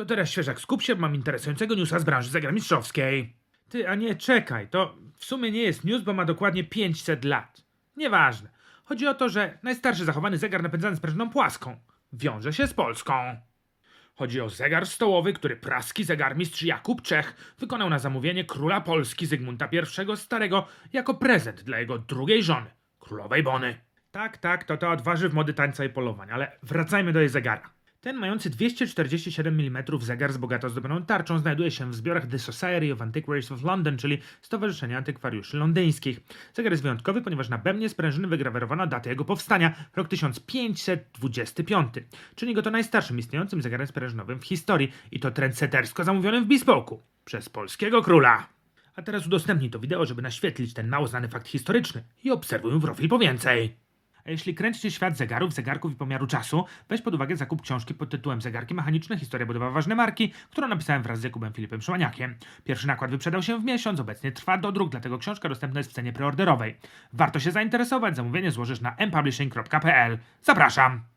To teraz świeżak, skup się, mam interesującego newsa z branży zegarmistrzowskiej. Ty, a nie, czekaj, to w sumie nie jest news, bo ma dokładnie 500 lat. Nieważne. Chodzi o to, że najstarszy zachowany zegar napędzany sprężyną płaską wiąże się z Polską. Chodzi o zegar stołowy, który praski zegarmistrz Jakub Czech wykonał na zamówienie króla Polski Zygmunta I Starego jako prezent dla jego drugiej żony, królowej Bony. Tak, tak, to to odważy w mody tańca i polowań, ale wracajmy do jej zegara. Ten mający 247 mm zegar z bogato zdobioną tarczą znajduje się w zbiorach The Society of Antiquaries of London, czyli Stowarzyszenia Antykwariuszy Londyńskich. Zegar jest wyjątkowy, ponieważ na bębnie sprężyny wygrawerowano datę jego powstania, rok 1525. Czyni go to najstarszym istniejącym zegarem sprężynowym w historii i to trendsetersko zamówionym w Bespoke'u przez polskiego króla. A teraz udostępnij to wideo, żeby naświetlić ten mało znany fakt historyczny i obserwuj w profil po więcej. A jeśli kręci świat zegarów, zegarków i pomiaru czasu, weź pod uwagę zakup książki pod tytułem Zegarki mechaniczne, historia budowa ważne marki, którą napisałem wraz z Jakubem Filipem Szymaniakiem. Pierwszy nakład wyprzedał się w miesiąc, obecnie trwa dodruk, dlatego książka dostępna jest w cenie preorderowej. Warto się zainteresować, zamówienie złożysz na mpublishing.pl. Zapraszam!